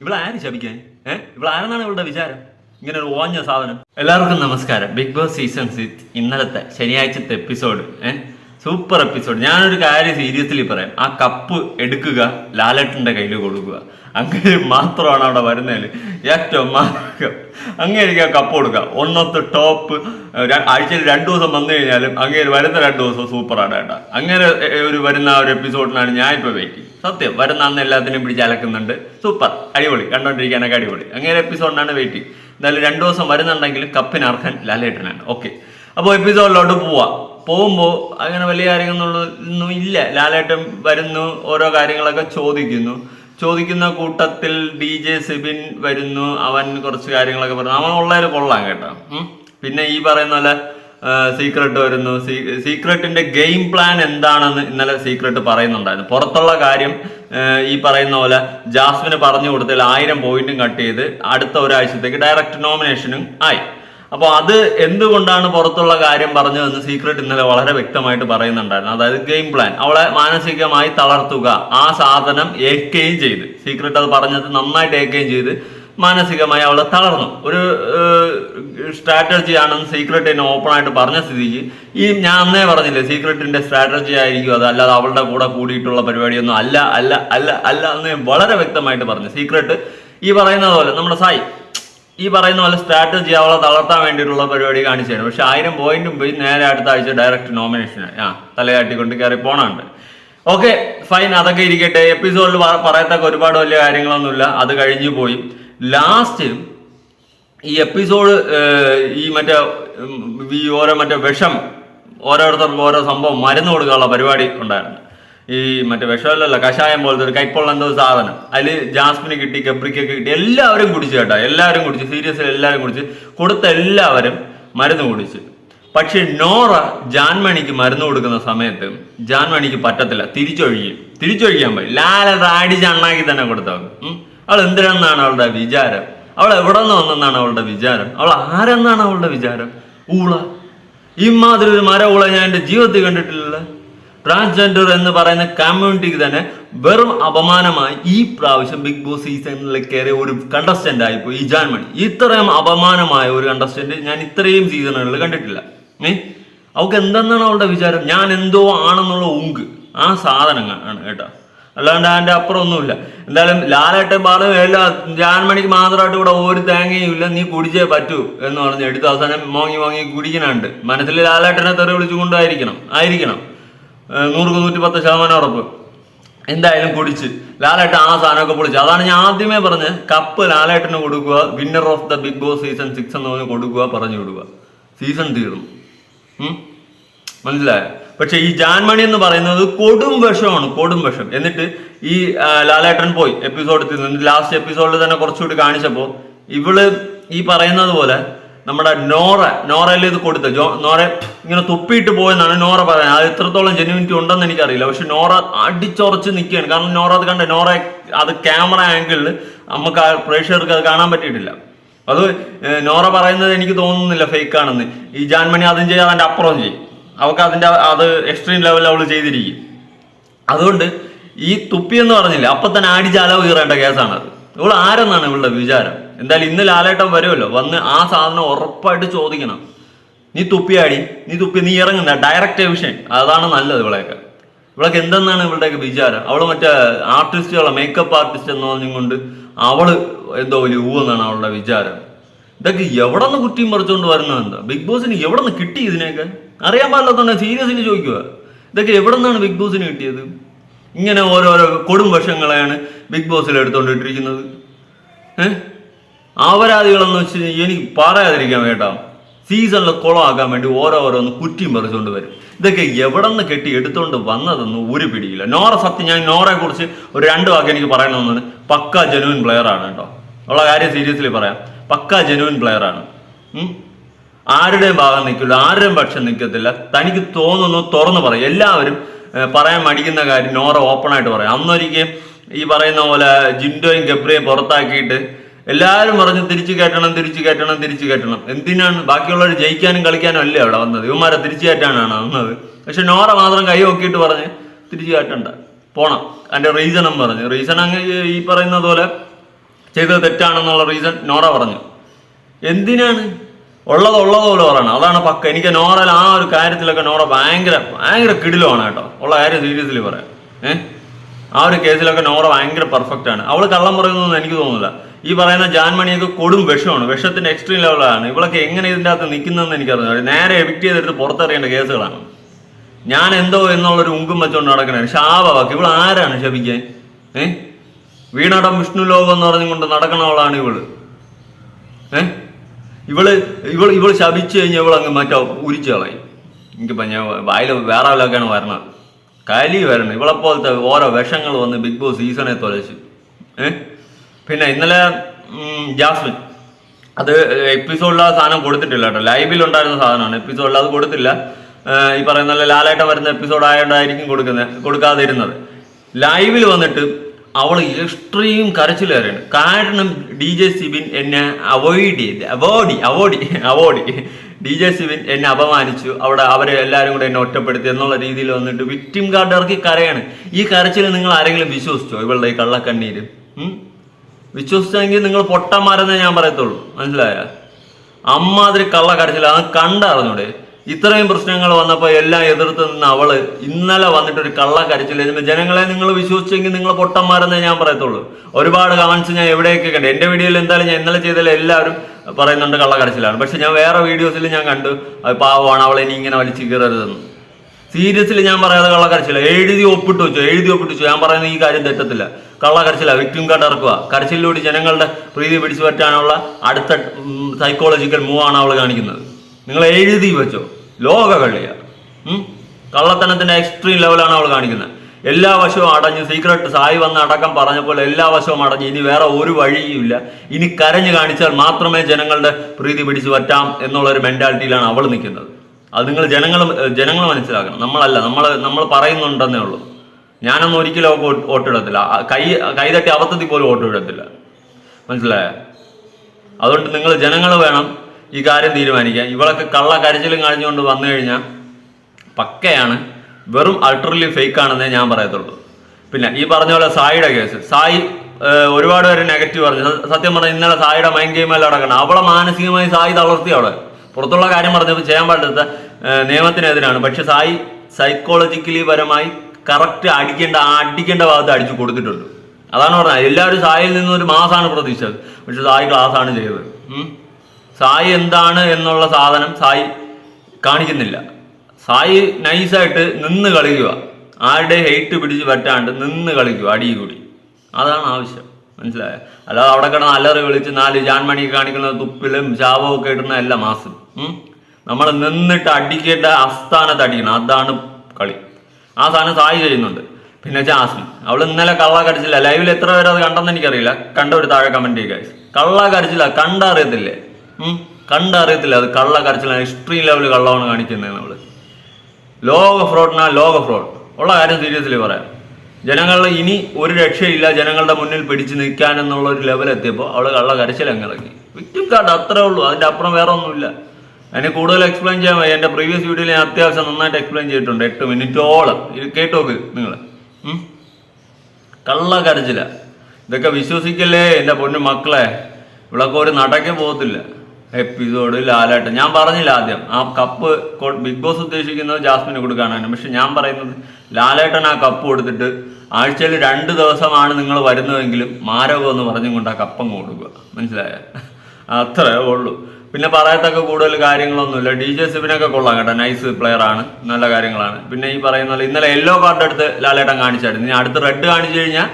ഇവിടെ ആര് ശപിക്കാൻ? ഏഹ് ഇവിടെ ആരെന്നാണ് ഇവളുടെ വിചാരം? ഇങ്ങനെ ഒരു ഓഞ്ഞ സാധനം. എല്ലാവർക്കും നമസ്കാരം. ബിഗ് ബോസ് സീസൺ സിക്സ് ഇന്നലത്തെ ശനിയാഴ്ചത്തെ എപ്പിസോഡ്. ഏഹ് സൂപ്പർ എപ്പിസോഡ്. ഞാനൊരു കാര്യം സീരിയസ്ലി പറയാം. ആ കപ്പ് എടുക്കുക ലാലട്ടിന്റെ കയ്യിൽ കൊടുക്കുക. അങ്ങനെ മാത്രമാണ് അവിടെ വരുന്നതിൽ ഏറ്റവും അങ്ങേക്ക് ആ കപ്പ് കൊടുക്കുക. ഒന്നത്തെ ടോപ്പ് ആഴ്ചയിൽ രണ്ടു ദിവസം വന്നു കഴിഞ്ഞാലും അങ്ങേര് വരുന്ന രണ്ടു ദിവസം സൂപ്പറാണ് കേട്ടോ. അങ്ങനെ ഒരു വരുന്ന ഒരു എപ്പിസോഡിനാണ് ഞാൻ ഇപ്പോൾ വെയിറ്റ് സത്യം വരുന്ന അന്ന് എല്ലാത്തിനും പിടിച്ച് അലക്കുന്നുണ്ട്. സൂപ്പർ. അടിപൊളി. കണ്ടോണ്ടിരിക്കാനൊക്കെ അടിപൊളി. അങ്ങനെ എപ്പിസോഡിനാണ് വെയിറ്റ് എന്തായാലും രണ്ടു ദിവസം വരുന്നുണ്ടെങ്കിൽ കപ്പിന് അർഹൻ ലാലേട്ടനാണ്. ഓക്കെ അപ്പോൾ എപ്പിസോഡിലോട്ട് പോവാം. പോകുമ്പോൾ അങ്ങനെ വലിയ കാര്യങ്ങളൊന്നും ഇല്ല. ലാലേട്ടൻ വരുന്നു ഓരോ കാര്യങ്ങളൊക്കെ ചോദിക്കുന്നു. ചോദിക്കുന്ന കൂട്ടത്തിൽ ഡി ജെ സിബിൻ വരുന്നു അവൻ കുറച്ച് കാര്യങ്ങളൊക്കെ പറഞ്ഞു. അവൻ ഉള്ളതിൽ കൊള്ളാം കേട്ടോ. പിന്നെ ഈ പറയുന്ന പോലെ സീക്രട്ട് വരുന്നു. സീക്രട്ടിന്റെ ഗെയിം പ്ലാൻ എന്താണെന്ന് ഇന്നലെ സീക്രട്ട് പറയുന്നുണ്ടായിരുന്നു. പുറത്തുള്ള കാര്യം ഈ പറയുന്ന പോലെ ജാസ്മിന് പറഞ്ഞു കൊടുത്തതിൽ ആയിരം പോയിന്റും കട്ട് ചെയ്ത് അടുത്ത ഒരാഴ്ചത്തേക്ക് ഡയറക്റ്റ് നോമിനേഷനും ആയി. അപ്പോൾ അത് എന്തുകൊണ്ടാണ് പുറത്തുള്ള കാര്യം പറഞ്ഞതെന്ന് സീക്രട്ട് ഇന്നലെ വളരെ വ്യക്തമായിട്ട് പറയുന്നുണ്ടായിരുന്നു. അതായത് ഗെയിം പ്ലാൻ അവളെ മാനസികമായി തളർത്തുക. ആ സാധനം ഏൽക്കുകയും ചെയ്ത്. സീക്രട്ട് അത് പറഞ്ഞത് നന്നായിട്ട് ഏൽക്കുകയും ചെയ്ത് മാനസികമായി അവളെ തളർന്നു. ഒരു സ്ട്രാറ്റജി ആണെന്ന് സീക്രട്ട് എന്നെ ഓപ്പൺ ആയിട്ട് പറഞ്ഞ സ്ഥിതിക്ക് ഈ ഞാൻ അന്നേ പറഞ്ഞില്ലേ സീക്രട്ടിന്റെ സ്ട്രാറ്റജി ആയിരിക്കും അത്. അല്ലാതെ അവളുടെ കൂടെ കൂടിയിട്ടുള്ള പരിപാടിയൊന്നും അല്ല അല്ല അല്ല അല്ല എന്ന് വളരെ വ്യക്തമായിട്ട് പറഞ്ഞു. സീക്രട്ട് ഈ പറയുന്നത് പോലെ നമ്മുടെ സായി ഈ പറയുന്ന പോലെ സ്ട്രാറ്റജി അവളെ തളർത്താൻ വേണ്ടിയിട്ടുള്ള പരിപാടി കാണിച്ചു തരും പക്ഷെ ആയിരം പോയിന്റും പോയി നേരെ അടുത്ത ആഴ്ച ഡയറക്റ്റ് നോമിനേഷൻ ആ തലയാട്ടിക്കൊണ്ട് കയറി പോണുണ്ട്. ഓക്കെ ഫൈൻ അതൊക്കെ ഇരിക്കട്ടെ. എപ്പിസോഡിൽ പറയത്തക്ക ഒരുപാട് വലിയ കാര്യങ്ങളൊന്നുമില്ല. അത് കഴിഞ്ഞു പോയി. ലാസ്റ്റ് ഈ എപ്പിസോഡ് ഈ മറ്റേ ഈ ഓരോ മറ്റേ വിഷം ഓരോരുത്തർക്കും ഓരോ സംഭവം മരുന്ന് കൊടുക്കാനുള്ള പരിപാടി ഉണ്ടായിരുന്നു. ഈ മറ്റേ വിഷമല്ലല്ല കഷായം പോലത്തെ ഒരു കൈപ്പുള്ള എന്തോ സാധനം. അതിൽ ജാസ്മിന് കിട്ടി ഗബ്രിക്കൊക്കെ കിട്ടി എല്ലാവരും കുടിച്ചു കേട്ടോ. എല്ലാവരും കുടിച്ചു സീരിയസ് എല്ലാവരും കുടിച്ച്. കൊടുത്ത എല്ലാവരും മരുന്ന് കുടിച്ചു. പക്ഷെ നോറ ജാൻമണിക്ക് മരുന്ന് കൊടുക്കുന്ന സമയത്ത് ജാൻമണിക്ക് പറ്റത്തില്ല. തിരിച്ചൊഴുകി തിരിച്ചൊഴിക്കാൻ പോയി. ലാല അടിച്ച് അണ്ണാക്കി തന്നെ കൊടുത്തവൾ അവൾ എന്തിനാണെന്നാണ് അവളുടെ വിചാരം? അവൾ എവിടെ നിന്ന് വന്നെന്നാണ് അവളുടെ വിചാരം? അവൾ ആരെന്നാണ് അവളുടെ വിചാരം? ഊള. ഇമാതിരി ഒരു മര ഊള ഞാൻ എന്റെ ജീവിതത്തിൽ കണ്ടിട്ടില്ലല്ലോ ട്രാൻസ്ജെൻഡർ എന്ന് പറയുന്ന കമ്മ്യൂണിറ്റിക്ക് തന്നെ വെറും അപമാനമായി ഈ പ്രാവശ്യം ബിഗ് ബോസ് സീസണിൽ കയറിയ ഒരു കണ്ടസ്റ്റന്റ് ആയിപ്പോയി ഈ ജാൻമണി ഇത്രയും അപമാനമായ ഒരു കണ്ടസ്റ്റന്റ് ഞാൻ ഇത്രയും സീസണുകളിൽ കണ്ടിട്ടില്ല. ഏ? അവൾക്ക് എന്തെന്നാണ് അവളുടെ വിചാരം? ഞാൻ എന്തോ ആണെന്നുള്ള ഉങ്ക്. ആ സാധനങ്ങൾ ആണ് കേട്ടോ. അല്ലാണ്ട് അതിന്റെ അപ്പുറം ഒന്നുമില്ല എന്തായാലും ലാലേട്ടൻ പറഞ്ഞു എല്ലാ ജാൻമണിക്ക് മാത്രമായിട്ട് ഇവിടെ ഒരു തേങ്ങയും ഇല്ല. നീ കുടിച്ചേ പറ്റൂ എന്ന് പറഞ്ഞ് എടുത്ത അവസാനം മോങ്ങി മോങ്ങി കുടിക്കണുണ്ട് മനസ്സിൽ ലാലേട്ടനെ തെറി വിളിച്ചുകൊണ്ടായിരിക്കണം. ആയിരിക്കണം. നൂറുക്ക് നൂറ്റി പത്ത് ശതമാനം ഉറപ്പ്. എന്തായാലും കുടിച്ച്. ലാലേട്ടൻ ആ സാധനമൊക്കെ പൊളിച്ചു. അതാണ് ഞാൻ ആദ്യമേ പറഞ്ഞ് കപ്പ് ലാലേട്ടന് കൊടുക്കുക winner of the Bigg Boss season six എന്ന് പറഞ്ഞ് കൊടുക്കുക പറഞ്ഞു വിടുക. സീസൺ തീർന്നു? മനസ്സിലായോ? പക്ഷെ ഈ ജാൻമണി എന്ന് പറയുന്നത് കൊടും വിഷമാണ് കൊടും വിഷം. എന്നിട്ട് ഈ ലാലേട്ടൻ പോയി. എപ്പിസോഡ് ലാസ്റ്റ് എപ്പിസോഡിൽ തന്നെ കുറച്ചുകൂടി കാണിച്ചപ്പോൾ ഇവൾ ഈ പറയുന്നത് പോലെ നമ്മുടെ നോറ നോറയിൽ ഇത് കൊടുത്ത ജോ നോറ ഇങ്ങനെ തുപ്പിയിട്ട് പോയെന്നാണ് നോറ പറയുന്നത്. അത് എത്രത്തോളം ജെന്യൂനിറ്റി ഉണ്ടെന്ന് എനിക്കറിയില്ല. പക്ഷെ നോറ അടിച്ചുറച്ച് നിൽക്കുകയാണ്. കാരണം നോറ അത് കണ്ട നോറ അത് ക്യാമറ ആംഗിളിൽ നമുക്ക് ആ പ്രേക്ഷകർക്ക് അത് കാണാൻ പറ്റിയിട്ടില്ല. അത് നോറ പറയുന്നത് എനിക്ക് തോന്നുന്നില്ല ഫേക്ക് ആണെന്ന്. ഈ ജാൻമണി അതും ചെയ്യാൻ അതിന്റെ അപ്പുറം ചെയ്യും. അവൾക്ക് അതിന്റെ അത് എക്സ്ട്രീം ലെവലിൽ അവൾ ചെയ്തിരിക്കും. അതുകൊണ്ട് ഈ തുപ്പി എന്ന് പറഞ്ഞില്ല അപ്പൊ തന്നെ ആടിച്ച് അലവ് കീറേണ്ട കേസാണത്. ഇവൾ ആരെന്നാണ് ഇവളുടെ വിചാരം? എന്തായാലും ഇന്ന് ലാലേട്ടൻ വരുമല്ലോ. വന്ന് ആ സാധനം ഉറപ്പായിട്ട് ചോദിക്കണം. നീ തുപ്പിയാടി നീ തുപ്പി നീ ഇറങ്ങുന്ന ഡയറക്റ്റ് വിഷയൻ അതാണ് നല്ലത് ഇവളെയൊക്കെ. ഇവളൊക്കെ എന്തെന്നാണ് ഇവളുടെയൊക്കെ വിചാരം? അവൾ മറ്റേ ആർട്ടിസ്റ്റുകളെ മേക്കപ്പ് ആർട്ടിസ്റ്റ് എന്ന് പറഞ്ഞുകൊണ്ട് അവൾ എന്തോ വലിയ ഊവെന്നാണ് അവളുടെ വിചാരം. ഇതൊക്കെ എവിടെ നിന്ന് കുറ്റിയും പറിച്ചുകൊണ്ട് വരുന്നത് എന്താ? ബിഗ് ബോസിന് എവിടെ നിന്ന് കിട്ടി ഇതിനെയൊക്കെ? അറിയാൻ പാടില്ലാത്തതുകൊണ്ട് സീരിയസ്ലി ചോദിക്കുക ഇതൊക്കെ എവിടെ നിന്നാണ് ബിഗ് ബോസിന് കിട്ടിയത്? ഇങ്ങനെ ഓരോരോ കൊടും വശങ്ങളെയാണ് ബിഗ് ബോസിൽ എടുത്തുകൊണ്ടിട്ടിരിക്കുന്നത് ഏഹ് അപരാധികളെന്ന് വെച്ച് എനിക്ക് പറയാതിരിക്കാൻ വേണ്ട. സീസണിൽ കുളമാക്കാൻ വേണ്ടി ഓരോരോന്ന് കുറ്റിയും പറിച്ചുകൊണ്ട് വരും. ഇതൊക്കെ എവിടെ നിന്ന് കെട്ടി എടുത്തുകൊണ്ട് വന്നതെന്ന് ഒരു പിടിയില്ല. നോറ സത്യം ഞാൻ നോറയെ കുറിച്ച് ഒരു രണ്ട് വാക്ക് എനിക്ക് പറയണമെന്നാണ് പക്ക ജെനുവിൻ പ്ലെയർ ആണ് കേട്ടോ. ഉള്ള കാര്യം സീരിയസ്ലി പറയാം. പക്ക ജെനുവിൻ പ്ലെയർ ആണ്. ആരുടെയും ഭാഗം നിൽക്കില്ല ആരുടെയും പക്ഷം നിൽക്കത്തില്ല. തനിക്ക് തോന്നുന്നു തുറന്നു പറയും. എല്ലാവരും പറയാൻ മടിക്കുന്ന കാര്യം നോറ ഓപ്പൺ ആയിട്ട് പറയാം. അന്നൊരിക്കും ഈ പറയുന്ന പോലെ ജിൻഡോയും ഗബ്രിയും പുറത്താക്കിയിട്ട് എല്ലാവരും പറഞ്ഞു തിരിച്ചു കയറ്റണം തിരിച്ചു കയറ്റണം തിരിച്ചു കയറ്റണം എന്തിനാണ്? ബാക്കിയുള്ളവർ ജയിക്കാനും കളിക്കാനും അല്ലേ അവിടെ വന്നത്? ഇവന്മാരെ തിരിച്ചു കയറ്റാനാണ് വന്നത്? പക്ഷെ നോറ മാത്രം കൈ നോക്കിയിട്ട് പറഞ്ഞ് തിരിച്ചു കയറ്റണ്ട പോണം. അതിന്റെ റീസണും പറഞ്ഞു. റീസൺ അങ്ങ് ഈ പറയുന്ന പോലെ ചെയ്തത് തെറ്റാണെന്നുള്ള റീസൺ നോറ പറഞ്ഞു. എന്തിനാണ്? ഉള്ളത് ഉള്ളത് പോലെ പറയണം. അതാണ് പക്ക. എനിക്ക് നോറൽ ആ ഒരു കാര്യത്തിലൊക്കെ നോറ ഭയങ്കര ഭയങ്കര കിടിലുമാണ് കേട്ടോ. ഉള്ള കാര്യം സീരിയസ്ലി പറയാം. ഏഹ് ആ ഒരു കേസിലൊക്കെ നോറ ഭയങ്കര പെർഫെക്റ്റ് ആണ്. അവൾ കള്ളം പറയുന്നതെന്ന് എനിക്ക് തോന്നുന്നില്ല. ഈ പറയുന്ന ജാൻമണി ജാൻമണിയൊക്കെ കൊടും വിഷമാണ്. വിഷത്തിന്റെ എക്സ്ട്രീം ലെവലാണ് ഇവളൊക്കെ എങ്ങനെ ഇതിന്റെ അകത്ത് നിൽക്കുന്നതെന്ന് എനിക്കറിയാം നേരെ എവിക്റ്റ് ചെയ്തെടുത്ത് പുറത്തറിയേണ്ട കേസുകളാണ്. ഞാൻ എന്തോ എന്നുള്ളൊരു ഉങ്കും വെച്ചോണ്ട് നടക്കണേ. ശാപവാക്ക്. ഇവൾ ആരാണ് ശപിക്കാൻ? ഏ? വീണടം വിഷ്ണു ലോകം എന്ന് പറഞ്ഞുകൊണ്ട് നടക്കണവളാണ് ഇവൾ. ഏ? ഇവൾ ഇവൾ ഇവൾ ശപിച്ചു കഴിഞ്ഞാൽ ഇവൾ അങ്ങ് മറ്റോ ഉരിച്ചു കളയും. എനിക്ക് ഞാൻ വായിൽ വേറെ വല്ലതൊക്കെയാണ് വരണത്. കലി വരണം. ഇവളെ പോലത്തെ ഓരോ വിഷങ്ങൾ വന്ന് ബിഗ് ബോസ് സീസണെ തൊലച്ച്. ഏ? പിന്നെ ഇന്നലെ ജാസ്മിൻ. അത് എപ്പിസോഡിൽ ആ സാധനം കൊടുത്തിട്ടില്ല കേട്ടോ. ലൈവിൽ ഉണ്ടായിരുന്ന സാധനമാണ്. എപ്പിസോഡിൽ അത് കൊടുത്തില്ല. ഈ പറയുന്ന ലാലേട്ട വരുന്ന എപ്പിസോഡ് ആയതുകൊണ്ടായിരിക്കും കൊടുക്കുന്നത് കൊടുക്കാതിരുന്നത്. ലൈവിൽ വന്നിട്ട് അവൾ എക്സ്ട്രീം കരച്ചിലേറാണ് കാരണം ഡി ജെ സിബിൻ എന്നെ അവോയ്ഡ് ചെയ്ത് avoid avoid avoid. D J Sibin എന്നെ അപമാനിച്ചു. അവിടെ അവരെ എല്ലാവരും കൂടെ എന്നെ ഒറ്റപ്പെടുത്തി എന്നുള്ള രീതിയിൽ വന്നിട്ട് വിക്ടിം കാർഡ് ഇറക്കി കരയാണ്. ഈ കരച്ചിൽ നിങ്ങൾ ആരെങ്കിലും വിശ്വസിച്ചോ? ഇവളുടെ ഈ കള്ളക്കണ്ണീര്? വിശ്വസിച്ചെങ്കിൽ നിങ്ങൾ പൊട്ടന്മാരെന്നേ ഞാൻ പറയത്തുള്ളൂ. മനസ്സിലായ? അമ്മാതിരി കള്ള കരച്ചില്ല അത് കണ്ടറിഞ്ഞൂടെ? ഇത്രയും പ്രശ്നങ്ങൾ വന്നപ്പോൾ എല്ലാം എതിർത്ത് നിന്ന് അവൾ ഇന്നലെ വന്നിട്ട് ഒരു കള്ള കരച്ചില്ല ജനങ്ങളെ നിങ്ങൾ വിശ്വസിച്ചെങ്കിൽ നിങ്ങൾ പൊട്ടന്മാരെന്നേ ഞാൻ പറയത്തുള്ളൂ. ഒരുപാട് കമൻസ് ഞാൻ എവിടെയൊക്കെ കണ്ടു. എന്റെ വീഡിയോയിൽ എന്തായാലും ഞാൻ ഇന്നലെ ചെയ്തതിൽ എല്ലാവരും പറയുന്നുണ്ട് കള്ള കരച്ചിലാണ് പക്ഷെ ഞാൻ വേറെ വീഡിയോസിൽ ഞാൻ കണ്ടു. പാവമാണ് അവളെ ഇനി ഇങ്ങനെ വലിച്ചു കീറരുതെന്ന്. സീരിയസ്ലി ഞാൻ പറയാതെ കള്ളക്കരച്ചില്ല എഴുതി ഒപ്പിട്ട് വെച്ചു എഴുതി ഒപ്പിട്ട് വെച്ചു. ഞാൻ പറയുന്നത് ഈ കാര്യം തെറ്റത്തില്ല. കള്ളക്കരച്ചില്ല വിക്ടിം കാർഡ് ഇറക്കുക. കരച്ചിലൂടെ ജനങ്ങളുടെ പ്രീതി പിടിച്ചു പറ്റാനുള്ള അടുത്ത സൈക്കോളജിക്കൽ മൂവ് ആണ് അവൾ കാണിക്കുന്നത്. നിങ്ങൾ എഴുതി വെച്ചോ. ലോക കളിയ കള്ളത്തനത്തിന്റെ എക്സ്ട്രീം ലെവലാണ് അവൾ കാണിക്കുന്നത്. എല്ലാ വശവും അടഞ്ഞ് സീക്രട്ട് സായി വന്ന് അടക്കം പറഞ്ഞ പോലെ എല്ലാ വശവും അടഞ്ഞ് ഇനി വേറെ ഒരു വഴിയുമില്ല ഇനി കരഞ്ഞു കാണിച്ചാൽ മാത്രമേ ജനങ്ങളുടെ പ്രീതി പിടിച്ചു പറ്റാം എന്നുള്ളൊരു മെന്റാലിറ്റിയിലാണ് അവൾ നിൽക്കുന്നത്. അത് നിങ്ങൾ ജനങ്ങൾ ജനങ്ങൾ മനസ്സിലാക്കണം. നമ്മളല്ല നമ്മൾ നമ്മൾ പറയുന്നുണ്ടെന്നേ ഉള്ളൂ. ഞാനൊന്നും ഒരിക്കലും വോട്ടിടത്തില്ല. കൈ കൈതട്ടി അബദ്ധത്തിൽ പോലും വോട്ട് ഇടത്തില്ല. മനസ്സിലായ? അതുകൊണ്ട് നിങ്ങൾ ജനങ്ങൾ വേണം ഈ കാര്യം തീരുമാനിക്കാൻ. ഇവളൊക്കെ കള്ള കരച്ചിലും കാണിച്ചുകൊണ്ട് വന്നു കഴിഞ്ഞാൽ പക്കയാണ്. വെറും അൾട്രലി ഫേക്ക് ആണെന്നേ ഞാൻ പറയത്തുള്ളൂ. പിന്നെ ഈ പറഞ്ഞ പോലെ സായിയുടെ കേസ്. സായി ഒരുപാട് പേര് നെഗറ്റീവ് പറഞ്ഞു. സത്യം പറഞ്ഞാൽ ഇന്നലെ സായിയുടെ മൈൻഡ് ഗെയിമെല്ലാം അടക്കണം അവളെ മാനസികമായി സായി തളർത്തി അവളെ പുറത്തുള്ള കാര്യം പറഞ്ഞപ്പോൾ ചെയ്യാൻ പാടില്ലാത്ത നിയമത്തിനെതിരാണ് പക്ഷെ സായി സൈക്കോളജിക്കലി പരമായി കറക്റ്റ് അടിക്കേണ്ട അടിക്കേണ്ട ഭാഗത്ത് അടിച്ചു കൊടുത്തിട്ടുണ്ട്. അതാണ് പറഞ്ഞത്. എല്ലാവരും സായിൽ നിന്ന് ഒരു മാസമാണ് പ്രതീക്ഷിച്ചത്. പക്ഷെ സായി ക്ലാസ് ആണ് ചെയ്തത്. സായി എന്താണ് എന്നുള്ള സാധനം സായി കാണിക്കുന്നില്ല. സായി നൈസായിട്ട് നിന്ന് കളിക്കുക. ആരുടെ ഹെയ്റ്റ് പിടിച്ച് പറ്റാണ്ട് നിന്ന് കളിക്കുക അടി കൂടി. അതാണ് ആവശ്യം. മനസ്സിലായ? അല്ലാതെ അവിടെ കിടന്ന് അലറി വിളിച്ച് നാല് ജാൻമണി കാണിക്കുന്ന തുപ്പിലും ശാപവും ഒക്കെ ഇടുന്ന എല്ലാ മാസം. നമ്മൾ നിന്നിട്ട് അടിക്കേണ്ട അസ്ഥാനത്ത് അടിക്കണം. അതാണ് കളി. ആ സാധനം സായി ചെയ്യുന്നുണ്ട്. പിന്നെ ജാസ്മിൻ. അവൾ ഇന്നലെ കള്ള കടിച്ചില്ല. ലൈവിൽ എത്ര പേര് അത് കണ്ടെന്ന് എനിക്കറിയില്ല. കണ്ട ഒരു താഴെ കമന്റ് ചെയ്യുക കള്ള കടിച്ചില്ല. കണ്ടറിയത്തില്ലേ? കണ്ടറിയത്തില്ല. അത് കള്ള കടിച്ചില്ല. എക്സ്ട്രീം ലെവൽ കള്ളമാണ് കാണിക്കുന്നത് നമ്മൾ ലോക ഫ്രോഡിനാ ലോക ഫ്രോഡ് ഉള്ള കാര്യം സീരിയസ്ലി പറയാം. ജനങ്ങൾ ഇനി ഒരു രക്ഷയില്ല. ജനങ്ങളുടെ മുന്നിൽ പിടിച്ചു നിൽക്കാൻ എന്നുള്ള ഒരു ലെവൽ എത്തിയപ്പോൾ അവൾ കള്ള കരച്ചിൽ വിറ്റും കാട്ട് അത്രേ ഉള്ളൂ. അതിന്റെ അപ്പുറം വേറെ ഒന്നുമില്ല അതിന് കൂടുതൽ എക്സ്പ്ലെയിൻ ചെയ്യാൻ വയ്യ. എന്റെ പ്രീവിയസ് വീഡിയോയിൽ ഞാൻ അത്യാവശ്യം നന്നായിട്ട് എക്സ്പ്ലെയിൻ ചെയ്തിട്ടുണ്ട്. എട്ട് മിനിറ്റോളം. ഇത് കേട്ടോക്ക് നിങ്ങൾ കള്ള കരച്ചില്ല ഇതൊക്കെ വിശ്വസിക്കല്ലേ എന്റെ പൊന്നു മക്കളെ? ഇവിളൊക്കെ ഒരു നടക്കെ പോകത്തില്ല. എപ്പിസോഡ് ലാലായിട്ട്. ഞാൻ പറഞ്ഞില്ല ആദ്യം. ആ കപ്പ് ബിഗ് ബോസ് ഉദ്ദേശിക്കുന്നത് ജാസ്മിന് കൊടുക്കാനാണ്. പക്ഷെ ഞാൻ പറയുന്നത് ലാലേട്ടൻ ആ കപ്പ് കൊടുത്തിട്ട് ആഴ്ചയിൽ രണ്ട് ദിവസമാണ് നിങ്ങൾ വരുന്നതെങ്കിലും മാരകം എന്ന് പറഞ്ഞും കൊണ്ട് ആ കപ്പങ്ങ് കൊടുക്കുക. മനസ്സിലായ? അത്രേ ഉള്ളൂ. പിന്നെ പറയത്തക്ക കൂടുതൽ കാര്യങ്ങളൊന്നുമില്ല. ഡി ജെ സിബിനൊക്കെ കൊള്ളാം കേട്ടോ. നൈസ് പ്ലെയർ ആണ്. നല്ല കാര്യങ്ങളാണ്. പിന്നെ ഈ പറയുന്ന ഇന്നലെ യെല്ലോ കാർഡ് എടുത്ത് ലാലേട്ടൻ കാണിച്ചായിരുന്നു. ഇനി അടുത്ത് റെഡ് കാണിച്ചു കഴിഞ്ഞാൽ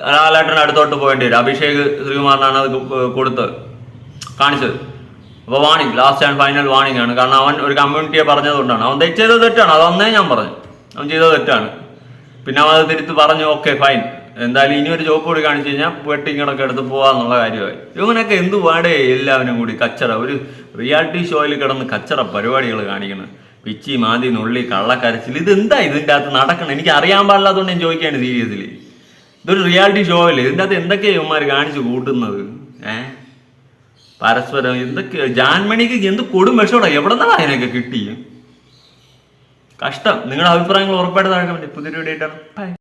ലാലേട്ടൻ അടുത്തോട്ട് പോകേണ്ടി വരും. അഭിഷേക് ശ്രീകുമാറിനാണ് അത് കൊടുത്ത് കാണിച്ചത്. അപ്പോൾ warning last and final warning ആണ്. കാരണം അവൻ ഒരു കമ്മ്യൂണിറ്റിയെ പറഞ്ഞതുകൊണ്ടാണ്. അവൻ ചെയ്തത് തെറ്റാണ്. അതന്നേ ഞാൻ പറഞ്ഞു. അവൻ ചെയ്തത് തെറ്റാണ്. പിന്നെ അവൻ അത് തിരുത്ത് പറഞ്ഞു ഓക്കെ ഫൈൻ എന്തായാലും ഇനി ഒരു ജോബ് കൂടി കാണിച്ചു കഴിഞ്ഞാൽ വെട്ടിങ്ങടൊക്കെ എടുത്ത് പോവാന്നുള്ള കാര്യമായി. ഇവനൊക്കെ എന്ത് പാടേ എല്ലാവരും കൂടി കച്ചറ. ഒരു റിയാലിറ്റി ഷോയിൽ കിടന്ന് കച്ചറ പരിപാടികൾ കാണിക്കണം. പിച്ചി മാതി നുള്ളി കള്ളക്കരച്ചിൽ ഇത് എന്താ ഇതിന്റെ അകത്ത് നടക്കണം? എനിക്ക് അറിയാൻ പാടില്ലാത്തതുകൊണ്ട് ഞാൻ ചോദിക്കുകയാണ് സീരിയസിൽ ഇതൊരു റിയാലിറ്റി ഷോ അല്ലേ? ഇതിന്റെ അകത്ത് എന്തൊക്കെയാണ് ഇവന്മാർ കാണിച്ചു കൂട്ടുന്നത്? ഏഹ് പരസ്പരം എന്തൊക്കെ ജാൻമണിക്ക് എന്ത് കൊടും വിഷമടാ എവിടെ നിന്നാണ് അതിനൊക്കെ കിട്ടി കഷ്ടം. നിങ്ങളുടെ അഭിപ്രായങ്ങൾ ഉറപ്പായിട്ട് താഴെ പുതിയൊരു വീഡിയോ ആയിട്ടാണ്